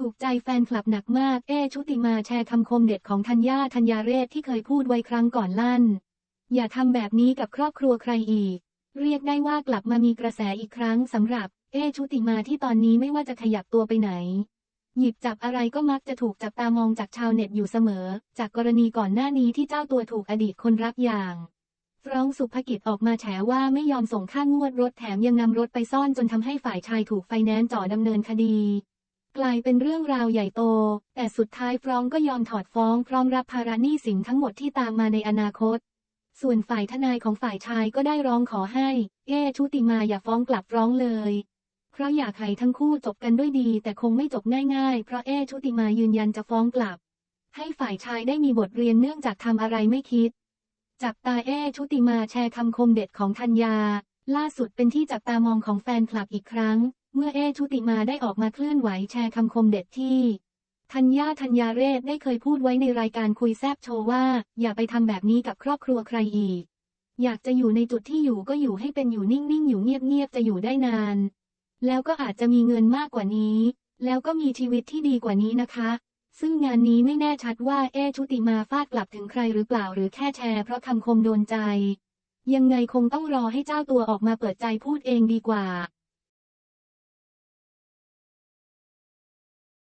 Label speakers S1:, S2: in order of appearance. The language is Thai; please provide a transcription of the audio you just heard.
S1: ถูกใจแฟนคลับหนักมาก เอชุติมาแชร์คำคมเด็ดของธัญญาธัญญาเรศที่เคยพูดไว้ครั้งก่อนลั่น อย่าทำแบบนี้กับครอบครัวใครอีก เรียกได้ว่ากลับมามีกระแสอีกครั้งสำหรับ เอชุติมาที่ตอนนี้ไม่ว่าจะขยับตัวไปไหน หยิบจับอะไรก็มักจะถูกจับตามองจากชาวเน็ตอยู่เสมอ จากกรณีก่อนหน้านี้ที่เจ้าตัวถูกอดีตคนรักอย่างฟรองสุภกิจออกมาแฉว่าไม่ยอมส่งค่างวดรถแถมยังนำรถไปซ่อนจนทำให้ฝ่ายชายถูกไฟแนนซ์จ่อดำเนินคดี กลายเป็นเรื่องราวใหญ่โต แต่สุดท้ายฟรองก็ยอมถอดฟ้องพร้อมรับภาระหนี้สินทั้งหมดที่ตามมาในอนาคต ส่วนฝ่ายทนายของฝ่ายชายก็ได้ร้องขอให้ เอชุติมาอย่าฟ้องกลับร้องเลย เพราะอยากให้ทั้งคู่จบกันด้วยดี แต่คงไม่จบง่ายๆ เพราะเอชุติมายืนยันจะฟ้องกลับ ให้ฝ่ายชายได้มีบทเรียนเนื่องจากทำอะไรไม่คิด จับตาเอชุติมาแชร์คำคมเด็ดของธัญญาล่าสุดเป็นที่จับตามองของแฟนคลับอีกครั้ง เมื่อเอชุติมาได้ออกมาเคลื่อนไหวแชร์คำคมเด็ดที่ธัญญาธัญญาเรศได้เคยพูดไว้ในรายการคุยแซบโชว์ว่า อย่าไปทำแบบนี้กับครอบครัวใครอีก อยากจะอยู่ในจุดที่อยู่ก็อยู่ให้เป็นอยู่นิ่งๆ อยู่เงียบๆ จะอยู่ได้นาน แล้วก็อาจจะมีเงินมากกว่านี้ แล้วก็มีชีวิตที่ดีกว่านี้นะคะ ซึ่งงานนี้ไม่แน่ชัดว่าเอชุติมาฟาดกลับถึงใครหรือเปล่าหรือแค่แชร์เพราะคำคมโดนใจ ยังไงคงต้องรอให้เจ้าตัวออกมาเปิดใจพูดเองดีกว่า